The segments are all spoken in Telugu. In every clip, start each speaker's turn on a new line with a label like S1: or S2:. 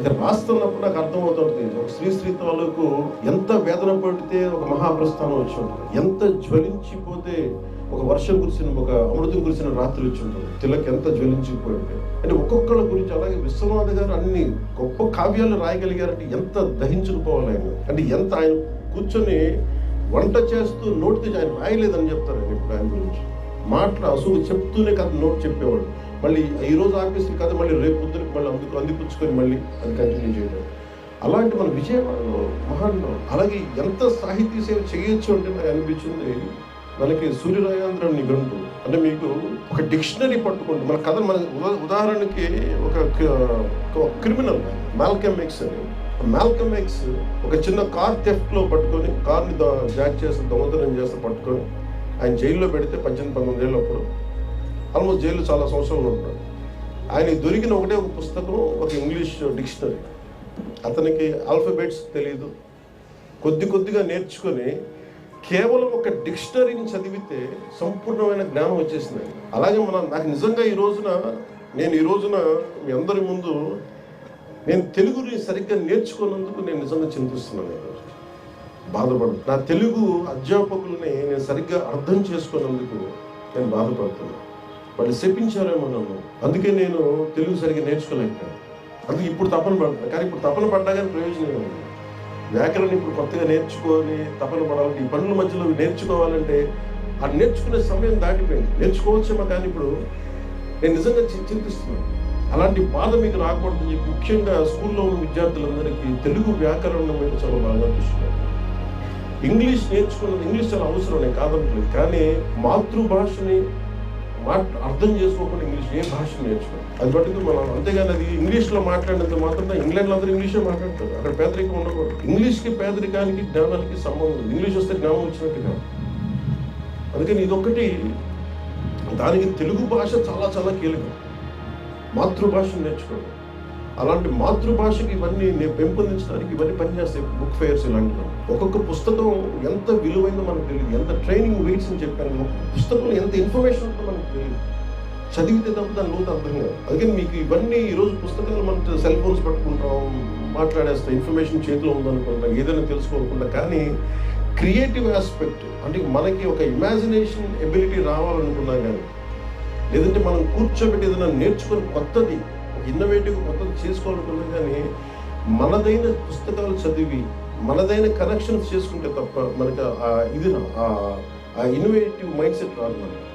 S1: అది రాస్తున్నప్పుడు నాకు అర్థమవుతుంది ఒక స్త్రీ స్త్రీ తాలూకు ఎంత వేదన పడితే ఒక మహాప్రస్థానం వచ్చి ఉంటుంది. ఎంత జ్వలించిపోతే ఒక వర్షం కురిసిన ఒక అమృతం కురిసిన రాత్రి వచ్చి ఉంటుంది. తిలక్ ఎంత జ్వలించిపోయింది. అంటే ఒక్కొక్కళ్ళ గురించి అలాగే విశ్వనాథ్ గారు అన్ని గొప్ప కావ్యాలు రాయగలిగారంటే ఎంత దహించుకుపోవాలి ఆయన అంటే ఎంత ఆయన కూర్చొని వంట చేస్తూ నోటితో ఆయన రాయలేదని చెప్తారు ఆయన ఇప్పుడు ఆయన గురించి. మాటలు అసలు చెప్తూనే కథ నోట్ చెప్పేవాడు. మళ్ళీ ఈ రోజు ఆపేసి కథ మళ్ళీ రేపు పొద్దునకి మళ్ళీ అందుకు అందిపుచ్చుకొని మళ్ళీ అది కంటిన్యూ చేయడం. అలాంటి మన విజయవాడలో మహాన్లో అలాగే ఎంత సాహిత్య సేవ చేయొచ్చు అంటే నాకు అనిపించింది మనకి సూర్యరాయాంధ్ర నిఘంటు అంటే మీకు ఒక డిక్షనరీ పట్టుకోండి. మన కథ మన ఉదాహరణకి ఒక క్రిమినల్ మాల్కమ్ ఎక్స్ అని. మాల్కమ్ ఎక్స్ ఒక చిన్న కార్ థెఫ్ట్లో పట్టుకొని కార్ని జాక్ చేసి దొంగతనం చేస్తే పట్టుకొని ఆయన జైల్లో పెడితే పద్దెనిమిది పంతొమ్మిది ఏళ్ళు అప్పుడు ఆల్మోస్ట్ జైలు చాలా సంవత్సరాలు ఉంటాడు. ఆయన దొరికిన ఒకటే ఒక పుస్తకం ఒక ఇంగ్లీష్ డిక్షనరీ. అతనికి ఆల్ఫబెట్స్ తెలియదు కొద్ది కొద్దిగా నేర్చుకొని కేవలం ఒక డిక్షనరీని చదివితే సంపూర్ణమైన జ్ఞానం వచ్చేసింది అలాగే మన నాకు నిజంగా ఈ రోజున నేను ఈ రోజున మీ అందరి ముందు నేను తెలుగుని సరిగ్గా నేర్చుకున్నందుకు నేను నిజంగా చింతిస్తున్నాను ఈరోజు బాధపడు నా తెలుగు అధ్యాపకులని నేను సరిగ్గా అర్థం చేసుకున్నందుకు నేను బాధపడుతున్నాను. వాళ్ళు శపించారేమో నన్ను. అందుకే నేను తెలుగు సరిగ్గా నేర్చుకోలేకపోయాను. అందుకే ఇప్పుడు తపన పడ్డా కానీ ఇప్పుడు తపన పడ్డా కానీ ప్రయోజనం ఉంది వ్యాకరణ ఇప్పుడు కొత్తగా నేర్చుకొని తపన పడాలంటే ఈ పనుల మధ్యలో నేర్చుకోవాలంటే ఆ నేర్చుకునే సమయం దాటిపోయింది. నేర్చుకోవచ్చేమో కానీ ఇప్పుడు నేను నిజంగా చింతిస్తున్నాను. అలాంటి బాధ మీకు రాకూడదని చెప్పి ముఖ్యంగా స్కూల్లో ఉన్న విద్యార్థులందరికీ తెలుగు వ్యాకరణం మీద చాలా బాగా దృష్టి ఇంగ్లీష్ నేర్చుకున్నది ఇంగ్లీష్ చాలా అవసరం నేను కాదనుకోలేదు కానీ మాతృభాషని మాట అర్థం చేసుకోకుండా ఇంగ్లీష్ ఏ భాష నేర్చుకోవాలి అది మటుకు మనం. అంతేగాని అది ఇంగ్లీష్లో మాట్లాడినంత మాత్రం ఇంగ్లాండ్లో అందరూ ఇంగ్లీషే మాట్లాడతారు. అక్కడ పేదరికం ఉండకూడదు. ఇంగ్లీష్కి పేదరికానికి జ్ఞానానికి సంబంధం ఇంగ్లీష్ వస్తే జ్ఞానం వచ్చినట్టు కాదు. అందుకని ఇదొక్కటి దానికి తెలుగు భాష చాలా చాలా కీలకం. మాతృభాషను నేర్చుకోవడం. అలాంటి మాతృభాషకి ఇవన్నీ నేను పెంపొందించడానికి ఇవన్నీ పనిచేస్తాయి బుక్ ఫెయిర్స్ ఇలాంటివి ఒక్కొక్క పుస్తకం ఎంత విలువైందో మనకు తెలియదు ఎంత ట్రైనింగ్ వెయిట్స్ అని చెప్పాను పుస్తకంలో ఎంత ఇన్ఫర్మేషన్ ఉంటుందో మనకు తెలియదు చదివితే తప్ప దాని లోతు అర్థం కాదు అందుకని మీకు ఇవన్నీ ఈరోజు పుస్తకాలు మనం సెల్ ఫోన్స్ పట్టుకుంటాం మాట్లాడేస్తాం ఇన్ఫర్మేషన్ చేతిలో ఉందనుకుంటాం ఏదైనా తెలుసుకోకుండా. కానీ క్రియేటివ్ ఆస్పెక్ట్ అంటే మనకి ఒక ఇమాజినేషన్ ఎబిలిటీ రావాలనుకున్నాం కానీ లేదంటే మనం కూర్చోబెట్టి ఏదైనా నేర్చుకొని కొత్తది ఒక ఇన్నోవేటివ్ కొత్తది చేసుకోవాలనుకున్నాం కానీ మనదైన పుస్తకాలు చదివి మనదైన కనెక్షన్స్ చేసుకుంటే తప్ప మనకు ఆ ఇది ఆ- ఇన్నోవేటివ్ మైండ్ సెట్ రాదు మనకి.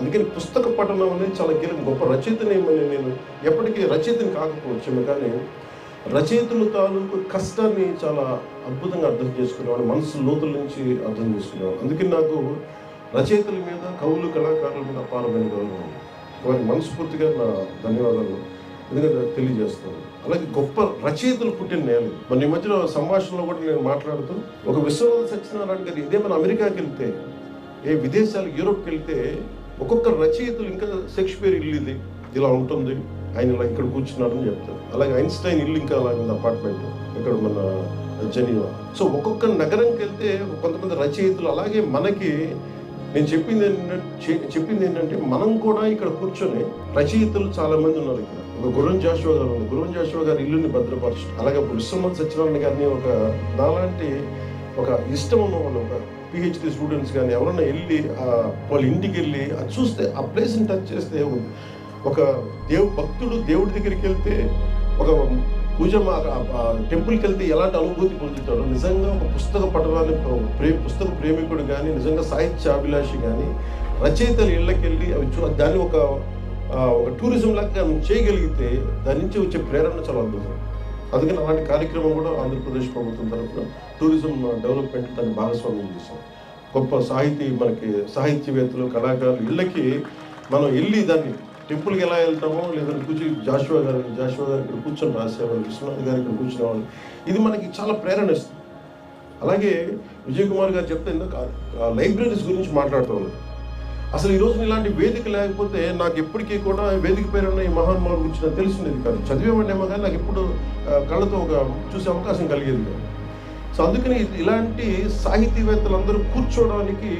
S1: అందుకని పుస్తక పఠనం అనేది చాలా కీలకం. గొప్ప రచయితనేమని నేను ఎప్పటికీ రచయితని కాకపోవచ్చు కానీ రచయితలు తాలూకు కష్టాన్ని చాలా అద్భుతంగా అర్థం చేసుకునేవాడు మనసు లోతుల నుంచి అర్థం చేసుకునేవాడు. అందుకని నాకు రచయితల మీద కవులు కళాకారుల మీద అపారమైన గౌరవం వారి వారికి మనస్ఫూర్తిగా నా ధన్యవాదాలు. ఎందుకంటే తెలియజేస్తాను. అలాగే గొప్ప రచయితలు పుట్టిన నేను. మన ఈ మధ్యలో సంభాషణలో కూడా నేను మాట్లాడుతూ ఒక విశ్వనాథ సత్యనారాయణ గారు ఇదే మన అమెరికాకి వెళ్తే ఏ విదేశాలు యూరోప్కి వెళ్తే ఒక్కొక్క రచయితలు ఇంకా షేక్స్పియర్ ఇల్లు ఇది ఇలా ఉంటుంది. ఆయన ఇలా ఇక్కడ కూర్చున్నాడని చెప్తారు. అలాగే ఐన్స్టైన్ ఇల్లు ఇంకా అలా ఉంది అపార్ట్మెంట్ ఇక్కడ మన జనీవా. సో ఒక్కొక్క నగరంకి వెళ్తే కొంతమంది రచయితలు అలాగే మనకి నేను చెప్పింది ఏంటంటే చె- చెప్పింది ఏంటంటే మనం కూడా ఇక్కడ కూర్చొని రచయితలు చాలామంది ఉన్నారు ఇక్కడ. ఒక గురం జాషువా గారు ఉంది గురం జాషువా గారి ఇల్లుని భద్రపరచు అలాగే విశ్వనాథ్ సత్యనారాయణ గారిని ఒక నాలాంటి ఒక ఇష్టం ఉన్న వాళ్ళు ఒక పిహెచ్డి స్టూడెంట్స్ కానీ ఎవరైనా వెళ్ళి వాళ్ళ ఇంటికి వెళ్ళి అది చూస్తే ఆ ప్లేస్ని టచ్ చేస్తే ఒక- దేవు భక్తుడు దేవుడి దగ్గరికి వెళ్తే ఒక పూజ టెంపుల్కి వెళ్తే ఎలాంటి అనుభూతి పొందుతాడో నిజంగా ఒక పుస్తక పఠనాన్ని ప్రే పుస్తక ప్రేమికుడు కానీ నిజంగా సాహిత్య అభిలాషి కానీ రచయితల ఇళ్ళకి వెళ్ళి అవి చూ దాన్ని ఒక ఒక టూరిజం లాగా మనం చేయగలిగితే దాని నుంచి వచ్చే ప్రేరణ చాలా అద్భుతం. అందుకని అలాంటి కార్యక్రమం కూడా ఆంధ్రప్రదేశ్ ప్రభుత్వం తరఫున టూరిజం డెవలప్మెంట్ దాన్ని భాగస్వామ్యం చేశాం. గొప్ప సాహితీ మనకి సాహిత్యవేత్తలు కళాకారులు ఇళ్ళకి మనం వెళ్ళి దాన్ని టెంపుల్కి ఎలా వెళ్తామో లేదంటే కూర్చొని జాషువా గారు జాషువా గారు ఇక్కడ కూర్చొని రాసేవాళ్ళు విశ్వనాథ్ గారు ఇక్కడ కూర్చునేవాళ్ళు. ఇది మనకి చాలా ప్రేరణ ఇస్తుంది. అలాగే విజయ్ కుమార్ గారు చెప్తే ఇందాక లైబ్రరీస్ గురించి మాట్లాడుతూ ఉన్నారు. అసలు ఈ రోజున ఇలాంటి వేదిక లేకపోతే నాకు ఎప్పటికీ కూడా వేదిక పేరున్న ఈ మహానుభావుల గురించి నాకు తెలిసినది కాదు. చదివేవాడినేమో కానీ నాకు ఎప్పుడు కళ్ళతో ఒక చూసే అవకాశం కలిగేది కాదు. సో అందుకని ఇలాంటి సాహితీవేత్తలందరూ కూర్చోవడానికి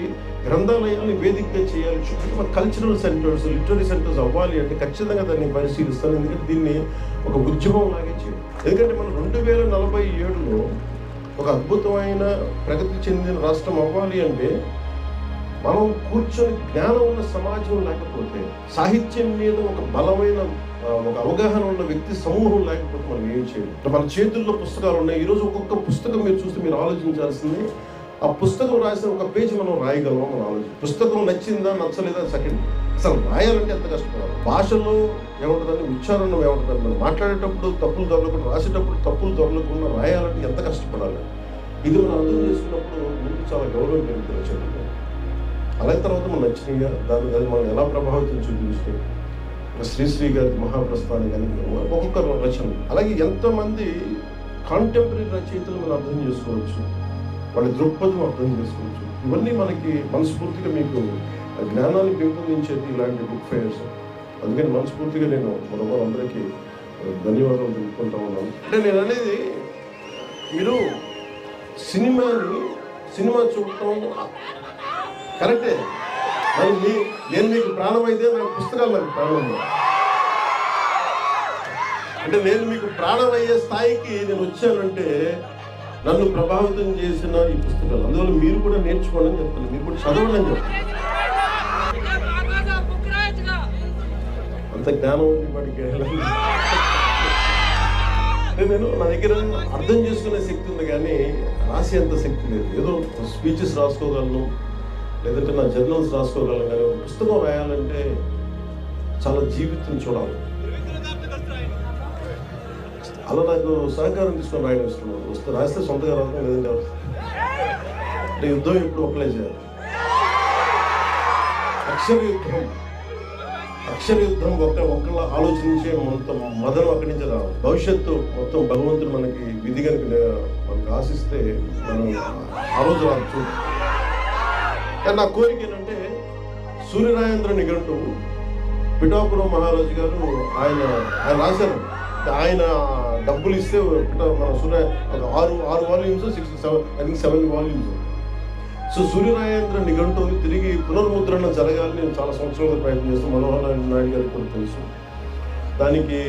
S1: గ్రంథాలయాన్ని వేదికగా చేయాలి. చుట్టూ కల్చరల్ సెంటర్స్ లిటరీ సెంటర్స్ అవ్వాలి అంటే ఖచ్చితంగా దాన్ని పరిశీలిస్తాను. ఎందుకంటే దీన్ని ఒక ఉద్యమం లాగే చేయాలి. ఎందుకంటే మనం రెండు వేల నలభై ఏడులో ఒక అద్భుతమైన ప్రగతి చెందిన రాష్ట్రం అవ్వాలి అంటే మనం కూర్చొని జ్ఞానం ఉన్న సమాజం లేకపోతే సాహిత్యం మీద ఒక బలమైన ఒక అవగాహన ఉన్న వ్యక్తి సమూహం లేకపోతే మనం ఏం చేయాలి. మన చేతుల్లో పుస్తకాలు ఉన్నాయి. ఈరోజు ఒక్కొక్క పుస్తకం మీరు చూస్తే మీరు ఆలోచించాల్సింది ఆ పుస్తకం రాసిన ఒక పేజీ మనం రాయగలమో? మనం ఆలోచన పుస్తకం నచ్చిందా నచ్చలేదా సెకండ్. అసలు రాయాలంటే ఎంత కష్టపడాలి? భాషలో ఏముంటుందని ఉచ్చారణ ఏముంటుంది మనం మాట్లాడేటప్పుడు తప్పులు దొరకకుండా రాసేటప్పుడు తప్పులు దొరకకుండా రాయాలంటే ఎంత కష్టపడాలి? ఇది మనం అర్థం చేసుకున్నప్పుడు ముందు చాలా గౌరవం పెరుగుతుంది. చదువు అలాగే తర్వాత మనం నచ్చినవిగా దాని అది మనం ఎలా ప్రభావితం చూపిస్తే శ్రీశ్రీ గారి మహాప్రస్థానం కానీ ఒక్కొక్క రచన. అలాగే ఎంతమంది కాంటెంపరీ రచయితలు మనం అర్థం చేసుకోవచ్చు. వాళ్ళ దృక్పథం అర్థం చేసుకోవచ్చు. ఇవన్నీ మనకి మనస్ఫూర్తిగా మీకు జ్ఞానాన్ని పెంపొందించేది ఇలాంటి బుక్ ఫైర్స్ అందుకని మనస్ఫూర్తిగా నేను మన అందరికీ ధన్యవాదాలు తెలుపుకుంటా ఉన్నాను. అంటే నేను అనేది మీరు సినిమాని సినిమా చూడటం కరెక్టే. మరి మీ నేను మీకు ప్రాణం అయితే నాకు పుస్తకాలు నాకు ప్రాణం అంటే నేను మీకు ప్రాణం అయ్యే స్థాయికి నేను వచ్చానంటే నన్ను ప్రభావితం చేసిన ఈ పుస్తకాలు. అందువల్ల మీరు కూడా నేర్చుకోండి అని చెప్తాను మీరు కూడా చదవండి అని చెప్తాను అంత జ్ఞానం ఉంది వాడికి. అంటే నేను నా దగ్గర అర్థం చేసుకునే శక్తి ఉంది కానీ రాసే అంత శక్తి లేదు. ఏదో స్పీచెస్ రాసుకోగలను. లేదంటే నా జర్నల్స్ రాసుకోగలను కానీ ఒక పుస్తకం రాయాలంటే చాలా జీవితం చూడాలి. అలా నాకు సహకారం తీసుకొని రాయడం ఇష్టం. వస్తే రాస్తే సొంతగా రాస్తాం లేదంటే అంటే యుద్ధం ఎప్పుడు అప్లై చేయాలి. అక్షర యుద్ధం. అక్షర యుద్ధం ఒక ఒకళ్ళ ఆలోచించే మొత్తం మదనం అక్కడి నుంచి రావాలి. భవిష్యత్తు మొత్తం భగవంతుడు మనకి విధి కనుక మనకు ఆశిస్తే మనం ఆ రోజు రాదు కానీ నా కోరిక ఏంటంటే సూర్యరాయేంద్ర నిఘంటు పిఠాపురం మహారాజు గారు ఆయన ఆయన రాశారు. ఆయన డబ్బులు ఇస్తే మన సూర్య ఒక ఆరు ఆరు volumes six seven I think seven volumes. So Suryarayandhra నిఘంటువుని తిరిగి పునర్ముద్రణ జరగాలని నేను చాలా సంవత్సరాలుగా ప్రయత్నం చేస్తాను మనోహర్ నాయుడు నాయుడు గారికి కూడా తెలుసు. దానికి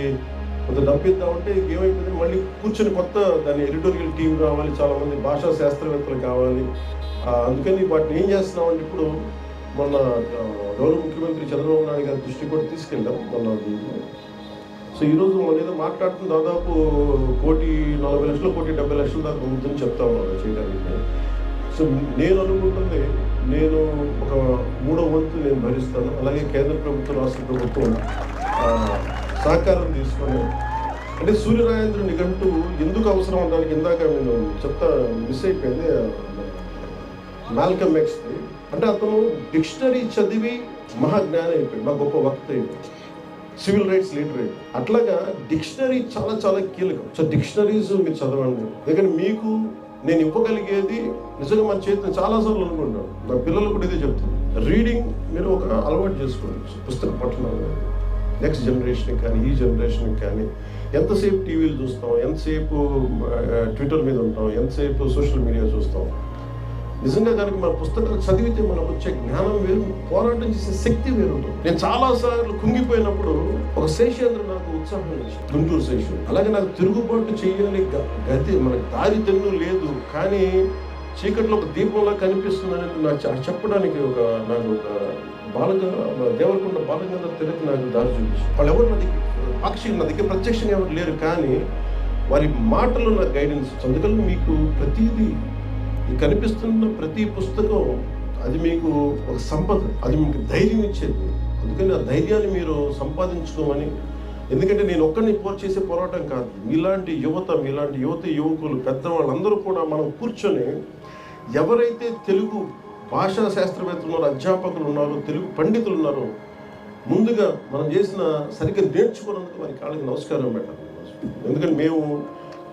S1: కొంత డబ్బు ఇద్దామంటే ఏమైపోయింది మళ్ళీ కూర్చొని కొత్త దాని ఎడిటోరియల్ టీం కావాలి చాలా మంది భాషా శాస్త్రవేత్తలు కావాలి. అందుకని వాటిని ఏం చేస్తున్నామంటే ఇప్పుడు మొన్న గౌరవ ముఖ్యమంత్రి చంద్రబాబు నాయుడు గారి దృష్టికి కూడా తీసుకెళ్ళాం మొన్న దీంట్లో సో ఈరోజు మన ఏదో మాట్లాడుతున్న దాదాపు కోటి నలభై లక్షలు కోటి డెబ్బై లక్షల దాకా ఉందని చెప్తా ఉన్నాను చేయడానికి. సో నేను అనుకుంటుంది నేను ఒక మూడో వంతు నేను భరిస్తాను. అలాగే కేంద్ర ప్రభుత్వం రాష్ట్ర ప్రభుత్వం సహకారం తీసుకొని అంటే సూర్యరాయేంద్ర నిఘంటు ఎందుకు అవసరం అనడానికి ఇందాక నేను చెప్తా మిస్ అయిపోయింది. మాల్కమ్ ఎక్స్ అంటే అతను డిక్షనరీ చదివి మహాజ్ఞాని అయిపోయాడు మా గొప్ప వక్త అయిపోయాడు. సివిల్ రైట్స్ లీడర్ అట్లాగా డిక్షనరీ చాలా చాలా కీలకం. సో డిక్షనరీస్ మీరు చదవండి. ఎందుకంటే మీకు నేను ఇవ్వగలిగేది నిజంగా మన చేతిని చాలాసార్లు అనుకుంటాను. నా పిల్లలు కూడా ఇదే చెప్తాను రీడింగ్ మీరు ఒక అలవాటు చేసుకోవచ్చు. పుస్తక పఠనం నెక్స్ట్ జనరేషన్కి కానీ ఈ జనరేషన్కి కానీ. ఎంతసేపు టీవీలు చూస్తాం ఎంతసేపు ట్విట్టర్ మీద ఉంటాం ఎంతసేపు సోషల్ మీడియా చూస్తాం. నిజంగా కనుక మన పుస్తకాలు చదివితే మనకు వచ్చే జ్ఞానం వేరు పోరాటం చేసే శక్తి వేరు నేను చాలా సార్లు కుంగిపోయినప్పుడు ఒక శేషేంద్ర నాకు ఉత్సాహం ఇచ్చింది గుంటూరు శేషు అలాగే నాకు తిరుగుబాటు చేయాలి గతి మనకు దారి తెన్ను లేదు కానీ చీకట్లో ఒక దీపంలా కనిపిస్తుందని నాకు చెప్పడానికి ఒక నాకు ఒక బాలక దేవరకొండ బాలగంధర్ తిరిగి నాకు దారి చూపించి వాళ్ళు ఎవరు నా దగ్గర పాక్షిక నా దగ్గర ప్రత్యక్షంగా ఎవరు లేరు కానీ వారి మాటలు నాకు గైడెన్స్ అందుకని మీకు ప్రతిదీ కనిపిస్తున్న ప్రతి పుస్తకం అది మీకు ఒక సంపద అది మీకు ధైర్యం ఇచ్చేది. అందుకని ఆ ధైర్యాన్ని మీరు సంపాదించుకోమని. ఎందుకంటే నేను ఒక్కరిని పోర్ చేసే పోరాటం కాదు. మీలాంటి యువత మీలాంటి యువత యువకులు పెద్దవాళ్ళందరూ కూడా మనం కూర్చొని ఎవరైతే తెలుగు భాషా శాస్త్రవేత్తలు ఉన్నారో అధ్యాపకులు ఉన్నారో తెలుగు పండితులు ఉన్నారో ముందుగా మనం చేసిన సరిగ్గా నేర్చుకున్నందుకు వారి కాళ్ళకి నమస్కారం పెట్టాలి. ఎందుకంటే మేము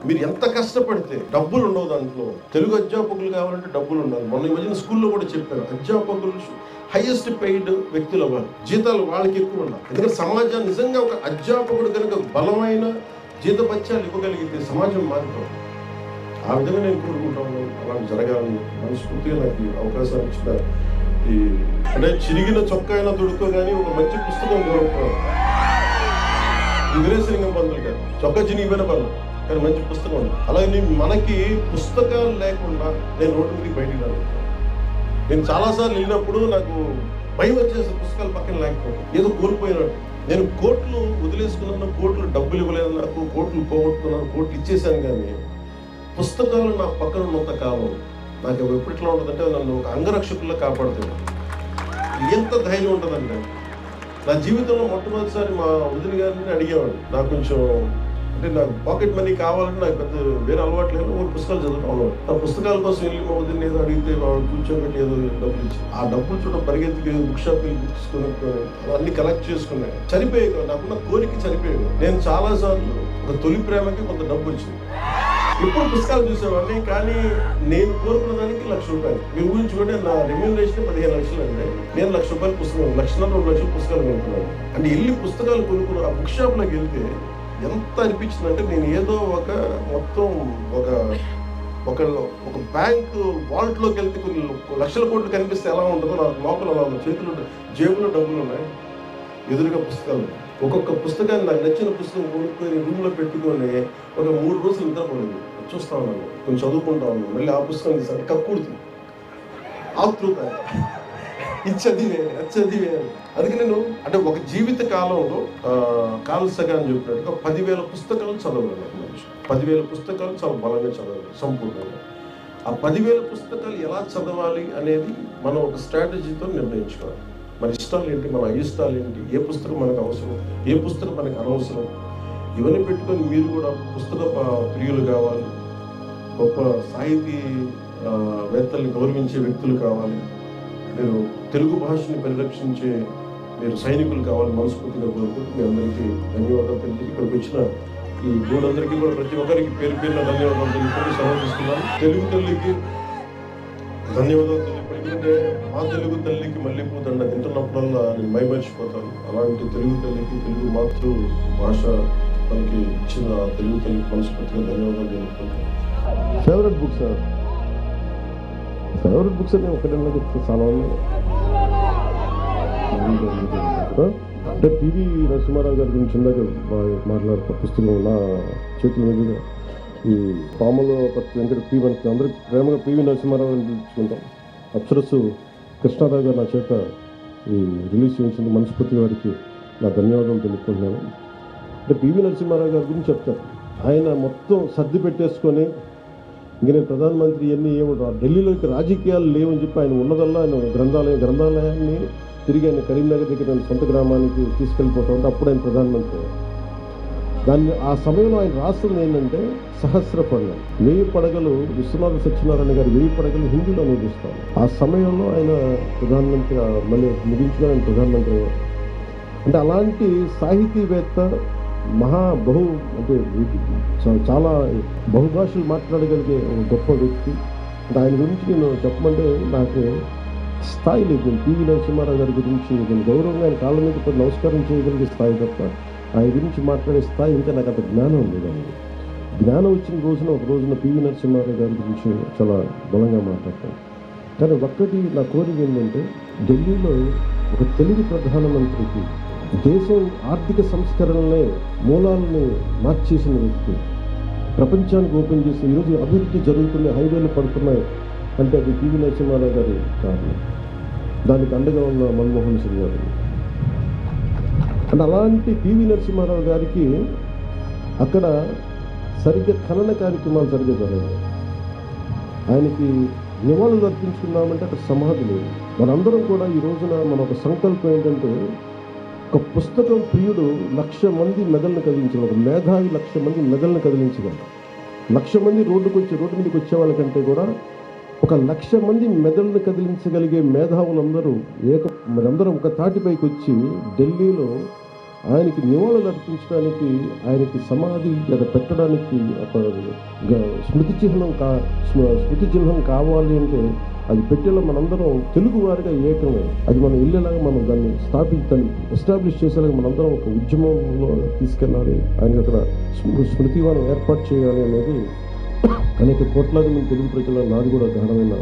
S1: మీరు ఎంత కష్టపడితే డబ్బులు ఉండవు దాంట్లో. తెలుగు అధ్యాపకులు కావాలంటే డబ్బులు ఉండాలి. మొన్న ఈ మధ్యన స్కూల్లో కూడా చెప్పారు అధ్యాపకులు హైయెస్ట్ పెయిడ్ వ్యక్తులు అవ్వాలి. జీతాలు వాళ్ళకి ఎక్కువ ఉండాలి. ఎందుకంటే సమాజాన్ని నిజంగా ఒక అధ్యాపకుడు కనుక బలమైన జీతపత్యాలు ఇవ్వగలిగితే సమాజం మారిపోతుంది ఆ విధంగా నేను కోరుకుంటాను. అలాంటి జరగాలని మనస్ఫూర్తిగా నాకు ఈ అవకాశం ఇచ్చిన ఈ అంటే చిరిగిన చొక్కా అయినా దొడుకో కానీ ఒక మంచి పుస్తకం కొనుక్కో వీరేశలింగం పంతులు గారు చొక్కా చినిగిపోయిన పనులు కానీ మంచి పుస్తకం ఉంది. అలాగే మనకి పుస్తకాలు లేకుండా నేను రోడ్డు మీదకి బయటికి రాను. నేను చాలాసార్లు వెళ్ళినప్పుడు నాకు భయం వచ్చేసి పుస్తకాలు పక్కన లేకపోతే ఏదో కోల్పోయినట్టు నేను కోట్లు వదిలేసుకున్నాను కోట్లు డబ్బులు ఇవ్వలేదు నాకు కోట్లు పోగొట్టుకున్నాను కోట్లు ఇచ్చేసాను కానీ పుస్తకాలు నా పక్కన ఉన్నంత కావు నాకు ఎప్పట్లో ఉంటుందంటే నన్ను ఒక అంగరక్షకుల్లో కాపాడుతుంది ఎంత ధైర్యం ఉంటుందంటే నా జీవితంలో మొట్టమొదటిసారి మా వదిలి గారిని అడిగేవాడు నాకు కొంచెం అంటే నాకు పాకెట్ మనీ కావాలని నాకు పెద్ద వేరే అలవాటు లేదు. మూడు పుస్తకాలు చదవడం అలవాటు. ఆ పుస్తకాల కోసం వెళ్ళి మా వదిలిని ఏదో అడిగితే వాళ్ళు కూర్చోబెట్టి ఏదో డబ్బులు ఇచ్చి ఆ డబ్బులు చూడ పరిగెత్తికి బుక్ షాప్ తీసుకుని అన్ని కలెక్ట్ చేసుకున్నాయి. చనిపోయాయి నాకున్న కోరిక చనిపోయాయి నేను చాలా సార్లు ఒక తొలి ప్రేమకి కొంత డబ్బు వచ్చింది. ఇప్పుడు పుస్తకాలు చూసేవాడిని కానీ నేను కోరుకున్న దానికి లక్ష రూపాయలు. మీరు ఊహించుకుంటే నా రెమ్యూనరేషన్ పదిహేను లక్షలు అండి. నేను లక్ష రూపాయలు పుస్తకం లక్షన్నర రెండు లక్షల పుస్తకాలు కొనుక్కున్నాను. అంటే వెళ్ళి పుస్తకాలు కొనుక్కున్న ఆ బుక్ షాప్లోకి వెళ్తే ఎంత అనిపించింది అంటే నేను ఏదో ఒక మొత్తం ఒక ఒక ఒక బ్యాంక్ వాలెట్లోకి వెళ్తే కొన్ని లక్షల కోట్లు కనిపిస్తే ఎలా ఉంటుందో నాకు లోపల అలా ఉంది చేతులు జేబులో డబ్బులు ఉన్నాయి. ఎదురుగా పుస్తకాలు ఒక్కొక్క పుస్తకాన్ని నాకు నచ్చిన పుస్తకం కొనుక్కొని రూమ్లో పెట్టుకొని ఒక మూడు రోజులు నిద్రపోయింది చూస్తా ఉన్నాను. కొంచెం చదువుకుంటా ఉన్నాను. మళ్ళీ ఆ పుస్తకం తీసాను. కక్కుడుతుంది ఆతృత. ఇది చదివే అది చదివే అందుకే నేను అంటే ఒక జీవిత కాలంలో ఆ, కాల్ అని చెప్పినట్టుగా పదివేల పుస్తకాలు చదవాలి ఒక మనిషి. పదివేల పుస్తకాలు చాలా బలంగా చదవాలి సంపూర్ణంగా. ఆ పదివేల పుస్తకాలు ఎలా చదవాలి అనేది మనం ఒక స్ట్రాటజీతో నిర్ణయించుకోవాలి. మన ఇష్టాలు ఏంటి మన అయిష్టాలు ఏంటి ఏ పుస్తకం మనకు అవసరం ఏ పుస్తకం మనకు అనవసరం. ఇవన్నీ పెట్టుకొని మీరు కూడా పుస్తక ప్రియులు కావాలి. గొప్ప సాహితీ వేత్తల్ని గౌరవించే వ్యక్తులు కావాలి. మీరు తెలుగు భాషని పరిరక్షించే మీరు సైనికులు కావాలి మనస్ఫూర్తిగా కోరుకుంటూ మీ అందరికీ ధన్యవాదాలు తెలియజేసి ఇక్కడికి వచ్చిన ఈ మూడందరికీ కూడా ప్రతి ఒక్కరికి పేరు పేరున ధన్యవాదాలు తెలుపుకొని సమర్పిస్తున్నాను తెలుగు తల్లికి ధన్యవాదాలు తెలియపడి ఎందుకంటే మా తెలుగు తల్లికి మళ్ళీ దండ తింటున్నప్పుడల్లా నేను మైమర్చిపోతాను. అలాంటి తెలుగు తల్లికి తెలుగు మాతృ భాష మనకి ఇచ్చిన తెలుగు తల్లికి మనస్ఫూర్తిగా ధన్యవాదాలు తెలుపుకుంటాను favourite books sir favourite books అని ఒకటన్నా చెప్తే చాలా ఉన్నాయి అంటే పివి నరసింహారావు గారి గురించి ఇందాక బా- మాట్లాడుతూ పుస్తకం నా చేతుల మీద ఈ పాములు ప్రతి వెంకట పి మనకి అందరికి ప్రేమగా పివి నరసింహారావు అని పిలుచుకుంటాం అప్సరస్సు కృష్ణారావు గారు నా చేత ఈ రిలీజ్ చేయించిన మనస్ఫూర్తి వారికి నా ధన్యవాదాలు తెలుపుకుంటున్నాను అంటే పివి నరసింహారావు గారి గురించి చెప్తారు ఆయన మొత్తం సర్ది పెట్టేసుకొని ఇంక నేను ప్రధానమంత్రి ఇవన్నీ ఏమో ఢిల్లీలోకి రాజకీయాలు లేవని చెప్పి ఆయన ఉన్నదల్లా? ఆయన గ్రంథాలయం గ్రంథాలయాన్ని తిరిగి ఆయన కరీంనగర్ దగ్గర ఆయన సొంత గ్రామానికి తీసుకెళ్ళిపోతా ఉంటే అప్పుడు ఆయన ప్రధానమంత్రి దాన్ని ఆ సమయంలో ఆయన రాస్తుంది ఏంటంటే సహస్ర పడగలు. వెయ్యి పడగలు విశ్వనాథ సత్యనారాయణ గారు వెయ్యి పడగలు హిందీలో అనుదిస్తాను ఆ సమయంలో ఆయన ప్రధానమంత్రి మళ్ళీ ముగించుకొని ఆయన ప్రధానమంత్రి అంటే అలాంటి సాహితీవేత్త మహా బహు అంటే చాలా బహుభాషలు మాట్లాడగలిగే ఒక గొప్ప వ్యక్తి. ఆయన గురించి నేను చెప్పమంటే నాకు స్థాయి లేదు. పివి నరసింహారావు గారి గురించి నేను గౌరవంగా ఆయన కాళ్ళ మీద పడి నమస్కారం చేయగలిగే స్థాయి తప్ప ఆయన గురించి మాట్లాడే స్థాయి ఇంకా నాకు అంత జ్ఞానం లేదండి జ్ఞానం వచ్చిన రోజున ఒక రోజున పివి నరసింహారావు గారి గురించి చాలా బలంగా మాట్లాడతాను. కానీ ఒక్కటి నా కోరిక ఏంటంటే ఢిల్లీలో ఒక తెలుగు ప్రధానమంత్రికి దేశం ఆర్థిక సంస్కరణలే మూలాలని మార్చేసిన వ్యక్తి. ప్రపంచానికి ఓపెన్ చేసి ఈరోజు అభివృద్ధి జరుగుతున్నాయి హైవేలు పడుతున్నాయి అంటే అది పివి నరసింహారావు గారి కారణం. దానికి అండగా ఉన్న మన్మోహన్ సింగ్ గారు. అంటే అలాంటి పివి నరసింహారావు గారికి అక్కడ సరిగ్గా ఖనన కార్యక్రమాలు సరిగ్గా జరగదు ఆయనకి నివాళులు అర్పించుకున్నామంటే అక్కడ సమాధి లేదు. మనందరం కూడా ఈ రోజున మన ఒక సంకల్పం ఏంటంటే ఒక పుస్తకం ప్రియుడు లక్ష మంది మెదళ్ళను కదిలించగలరు ఒక మేధావి లక్ష మంది మెదళ్ళను కదిలించగలరు లక్ష మంది రోడ్డుకు వచ్చి రోడ్డు మీదకి వచ్చే వాళ్ళకంటే కూడా ఒక లక్ష మంది మెదళ్ళను కదిలించగలిగే మేధావులందరూ ఏక మరందరూ ఒక తాటిపైకి వచ్చి ఢిల్లీలో ఆయనకి నివాళులు అర్పించడానికి ఆయనకి సమాధి లేదా పెట్టడానికి ఒక స్మృతి చిహ్నం కా స్మృతి చిహ్నం కావాలి అంటే అది పెట్టేలా మనందరం తెలుగు వారిగా ఏకమే అది మనం వెళ్ళేలాగా మనం దాన్ని స్థాపించాలి ఎస్టాబ్లిష్ చేసేలాగా మనందరం ఒక ఉద్యమంలో తీసుకెళ్ళాలి. ఆయన అక్కడ స్మృ- స్మృతివనం ఏర్పాటు చేయాలి అనేది అనేక కోట్లాది మంది తెలుగు ప్రజల నాది కూడా గాఢమైన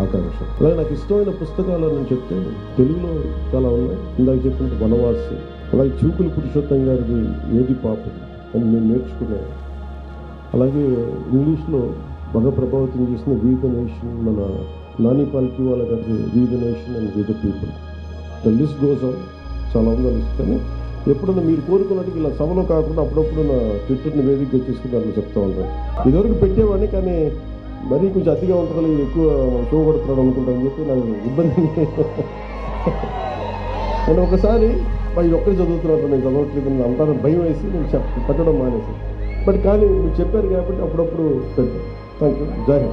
S1: ఆకాంక్ష. అలాగే నాకు ఇష్టమైన పుస్తకాలు అని చెప్తే తెలుగులో చాలా ఉన్నాయి. ఇందాక చెప్పినట్టు వనవాసి అలాగే చూకులు పురుషోత్తం గారిది ఏది పాపం అని నేను నేర్చుకున్నాను అలాగే ఇంగ్లీష్లో బాగా ప్రభావితం చేసిన వీ నేషన్ మన నాని పాల్కి వాళ్ళ గారి we the nation and we the people the list goes on చాలా ఉందా లిస్ట్ కానీ ఎప్పుడన్నా మీరు కోరుకున్నట్టు ఇలా సభలో కాకుండా అప్పుడప్పుడు నా ట్విట్టర్ని వేదికగా చేసుకుని దాంట్లో చెప్తా ఉంటాను. ఇదివరకు పెట్టేవాడిని కానీ మరీ కొంచెం అతిగా ఉంటుంది ఎక్కువ షో కొడుతున్నాడు అనుకుంటాను చెప్పి నాకు ఇబ్బంది. నేను ఒకసారి ఇది ఒక్కడే చదువుతున్నట్టు నేను చదవట్లేదు అంటాను భయం వేసి నేను చెప్ పెట్టడం మానేసి. బట్ కానీ మీరు చెప్పారు కాబట్టి అప్పుడప్పుడు పెట్టాను థ్యాంక్ యూ జాయిన్